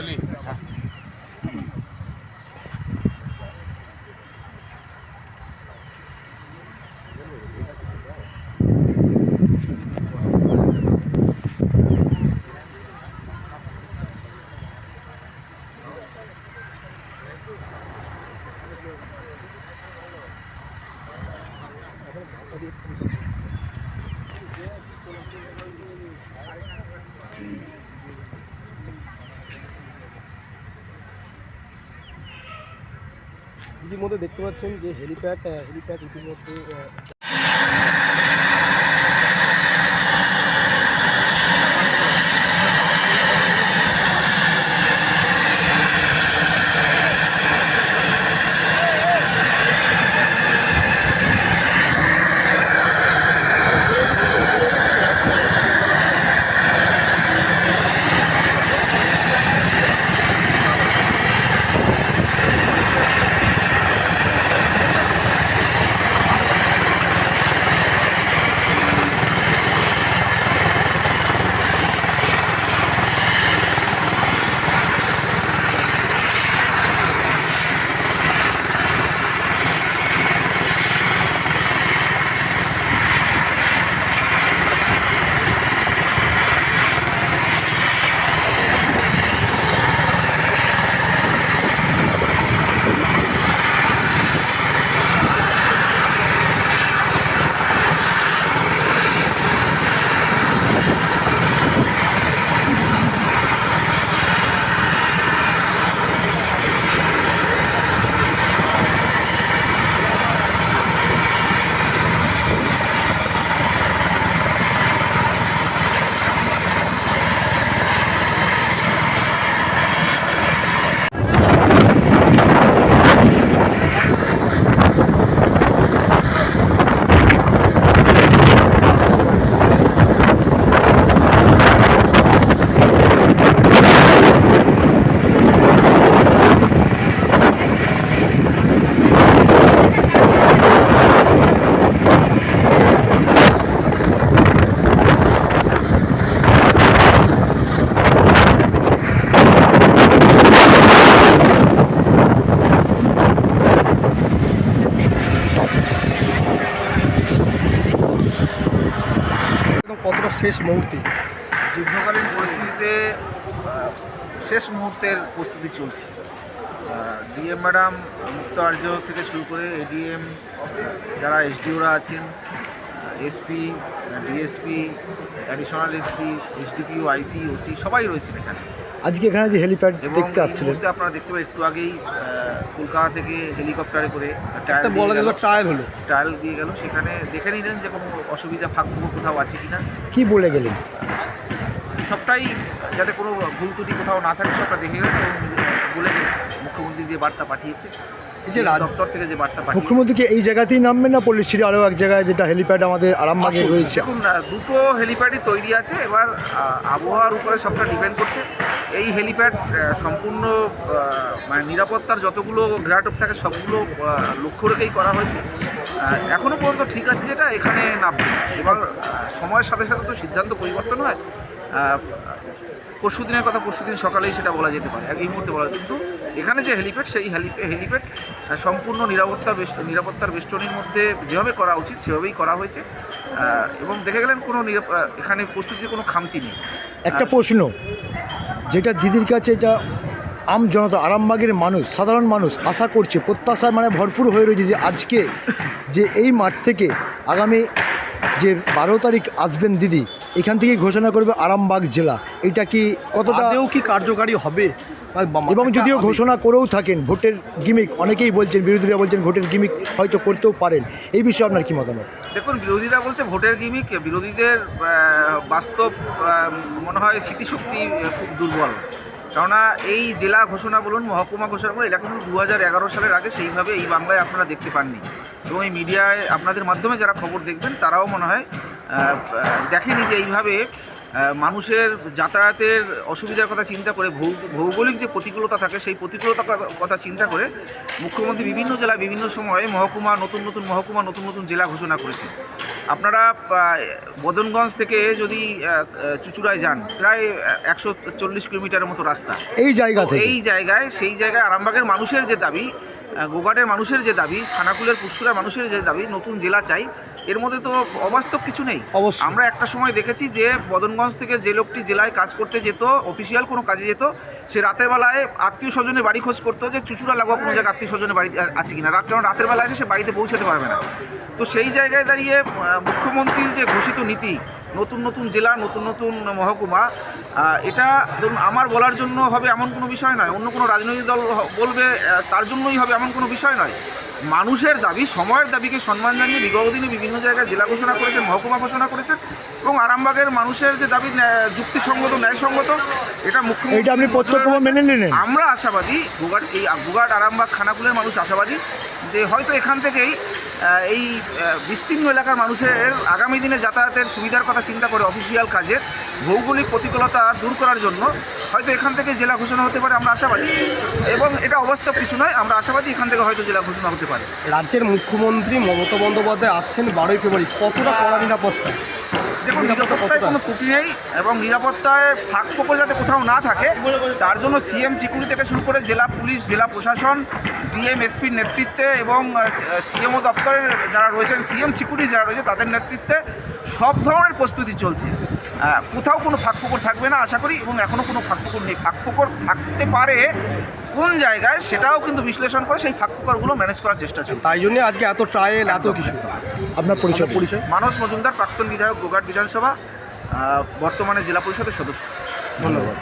ali. Thank you. ইতিমধ্যে দেখতে পাচ্ছেন যে হেলিপ্যাড হেলিপ্যাড ইতিমধ্যে শেষ মুহূর্তে? যুদ্ধকালীন পরিস্থিতিতে শেষ মুহূর্তের প্রস্তুতি চলছে। ডিএম ম্যাডাম মুক্ত আর্য থেকে শুরু করে এডিএম যারা এসডিওরা আছেন SP DSP, additional SP SDPO IC, OC সবাই রয়েছেন এখানে। আজকে এখানে যে হেলিপ্যাড দেখতে আসছিলেন। আপনারা দেখতে পাবেন একটু আগেই কলকাতা থেকে হেলিকপ্টারে করে টায়ার বলা গেল। ট্রায়াল হলো। ট্রায়াল দিয়ে গেল। সেখানে দেখে নিলেন যে কোনো অসুবিধা ফাঁক কোথাও আছে কি না কী বলে গেলেন? সবটাই যাতে কোনো ভুল ত্রুটি কোথাও না থাকে সবটা দেখে গেলেন এবং বলে গেলেন। মুখ্যমন্ত্রী যে বার্তা পাঠিয়েছে যে দপ্তর থেকে যে বার্তা পাঠিয়েছে। মুখ্যমন্ত্রী কি এই জায়গাতেই নামবেন না? পল্লিশ্রী আরও এক জায়গায় যেটা হেলিপ্যাড আমাদের আরামবাগে রয়েছে। দেখুন দুটো হেলিপ্যাডই তৈরি আছে। এবার আবহাওয়ার উপরে সবটা ডিপেন্ড করছে। এই হেলিপ্যাড সম্পূর্ণ মানে নিরাপত্তার যতগুলো গ্রাটপ থাকে সবগুলো লক্ষ্য রেখেই করা হয়েছে। আহ, এখনও পর্যন্ত ঠিক আছে যেটা এখানে নামবে এবার সময়ের সাথে সাথে তো সিদ্ধান্ত পরিবর্তন হয়। পরশু দিনের কথা পরশু দিন সকালেই সেটা বলা যেতে পারে এই মুহূর্তে বলা কিন্তু এখানে যে হেলিপ্যাড সেই হেলিপ্যাড হেলিপ্যাড সম্পূর্ণ নিরাপত্তা বেষ্ট নিরাপত্তার বেষ্টনীর মধ্যে যেভাবে করা উচিত সেভাবেই করা হয়েছে। এবং দেখে গেলেন কোনো নিরাপ- এখানে প্রস্তুতির কোনো খামতি নেই। একটা প্রশ্ন যেটা দিদির কাছে এটা আম জনতা আরামবাগের মানুষ সাধারণ মানুষ আশা করছে প্রত্যাশায় মানে ভরপুর হয়ে রয়েছে যে আজকে যে এই মাঠ থেকে আগামী যে বারো তারিখ আসবেন দিদি এখান থেকেই ঘোষণা করবে আরামবাগ জেলা। এটা কি কতটা কি কার্যকারী হবে? এবং যদিও ঘোষণা করেও থাকেন ভোটের গিমিক অনেকেই বলছেন বিরোধীরা বলছেন ভোটের গিমিক হয়তো করতেও পারেন। এই বিষয়ে আপনার কি মতামত? দেখুন বিরোধীরা বলছে ভোটের গিমিক বিরোধীদের বাস্তব মনে হয় স্মৃতিশক্তি খুব দুর্বল। কেননা এই জেলা ঘোষণা বলুন, মহকুমা ঘোষণা বলুন, এটা কিন্তু দু হাজার এগারো সালের আগে সেইভাবে এই বাংলায় আপনারা দেখতে পাননি। এবং এই মিডিয়ায় আপনাদের মাধ্যমে যারা খবর দেখবেন, তারাও মনে হয় দেখেনি যে এইভাবে মানুষের যাতায়াতের অসুবিধার কথা চিন্তা করে ভৌগোলিক যে প্রতিকূলতা থাকে সেই প্রতিকূলতার কথা- চিন্তা করে মুখ্যমন্ত্রী বিভিন্ন জেলায় বিভিন্ন সময়ে মহকুমা নতুন নতুন মহকুমা নতুন নতুন জেলা ঘোষণা করেছেন। আপনারা বদনগঞ্জ থেকে যদি চুচুড়ায় যান প্রায় একশো চল্লিশ কিলোমিটারের মতো রাস্তা। এই জায়গা এই জায়গায় সেই জায়গায় আরামবাগের মানুষের যে দাবি আহ, গোঘাটের মানুষের যে দাবি খানাকুলের পুষ্কুরের মানুষের যে দাবি নতুন জেলা চাই এর মধ্যে তো অবাস্তব কিছু নেই। আমরা একটা সময় দেখেছি যে বদনগঞ্জ থেকে যে লোকটি জেলায় কাজ করতে যেত অফিসিয়াল কোনো কাজে যেত, সে রাতের বেলায় আত্মীয় স্বজনের বাড়ি খোঁজ করতো যে চুচুড়া লাগোয়া কোনো জায়গায় আত্মীয় স্বজনের বাড়ি আছে কিনা। রাত কারণ রাতের বেলায় এসে সে বাড়িতে পৌঁছাতে পারবে না। তো সেই জায়গায় দাঁড়িয়ে মুখ্যমন্ত্রীর যে ঘোষিত নীতি, নতুন নতুন জেলা, নতুন নতুন মহকুমা এটা ধরুন আমার বলার জন্য হবে এমন কোনো বিষয় নয়। অন্য কোনো রাজনৈতিক দল বলবে তার জন্যই হবে এমন কোনো বিষয় নয়। মানুষের দাবি সময়ের দাবিকে সম্মান জানিয়ে বিগত দিনে বিভিন্ন জায়গায় জেলা ঘোষণা করেছেন মহকুমা ঘোষণা করেছেন এবং আরামবাগের মানুষের যে দাবি যুক্তিসঙ্গত ন্যায়সঙ্গত এটা মুখ্যমন্ত্রী আপনি মেনে নিলেন? আমরা আশাবাদী গুগাট এই গুগাট আরামবাগ খানাকুলের মানুষ আশাবাদী যে হয়তো এখান থেকেই এই বিস্তীর্ণ এলাকার মানুষের আগামী দিনে যাতায়াতের সুবিধার কথা চিন্তা করে অফিসিয়াল কাজের ভৌগোলিক প্রতিকূলতা দূর করার জন্য হয়তো এখান থেকে জেলা ঘোষণা হতে পারে, আমরা আশাবাদী। এবং এটা অবাস্তব কিছু নয়, আমরা আশাবাদী এখান থেকে হয়তো জেলা ঘোষণা হতে পারে। রাজ্যের মুখ্যমন্ত্রী মমতা বন্দ্যোপাধ্যায় আসছেন বারোই ফেব্রুয়ারি। কতটা কড়া নিরাপত্তা? দেখুন নিরাপত্তায় কোনো ত্রুটি নেই এবং নিরাপত্তায় ফাঁক ফোকর যাতে কোথাও না থাকে তার জন্য সিএম সিকিউরিটি থেকে শুরু করে জেলা পুলিশ জেলা প্রশাসন ডিএম এসপির নেতৃত্বে এবং সিএমও দপ্তরের যারা রয়েছেন সিএম সিকিউরিটি যারা রয়েছে তাদের নেতৃত্বে সব ধরনের প্রস্তুতি চলছে। কোথাও কোনো ফাঁক ফোকর থাকবে না আশা করি এবং এখনও কোনো ফাঁক ফোকর নেই। ফাঁক ফোকর থাকতে পারে কোন জায়গায় সেটাও কিন্তু বিশ্লেষণ করে সেই ফাঁকফোকরগুলো ম্যানেজ করার চেষ্টা চলছে। তাই জন্য আজকে এত ট্রায়াল এত কিছু। আপনার পরিচয় পরিচয়? মানস মজুমদার প্রাক্তন বিধায়ক গোঘাট বিধানসভা বর্তমানে জেলা পরিষদের সদস্য। ধন্যবাদ।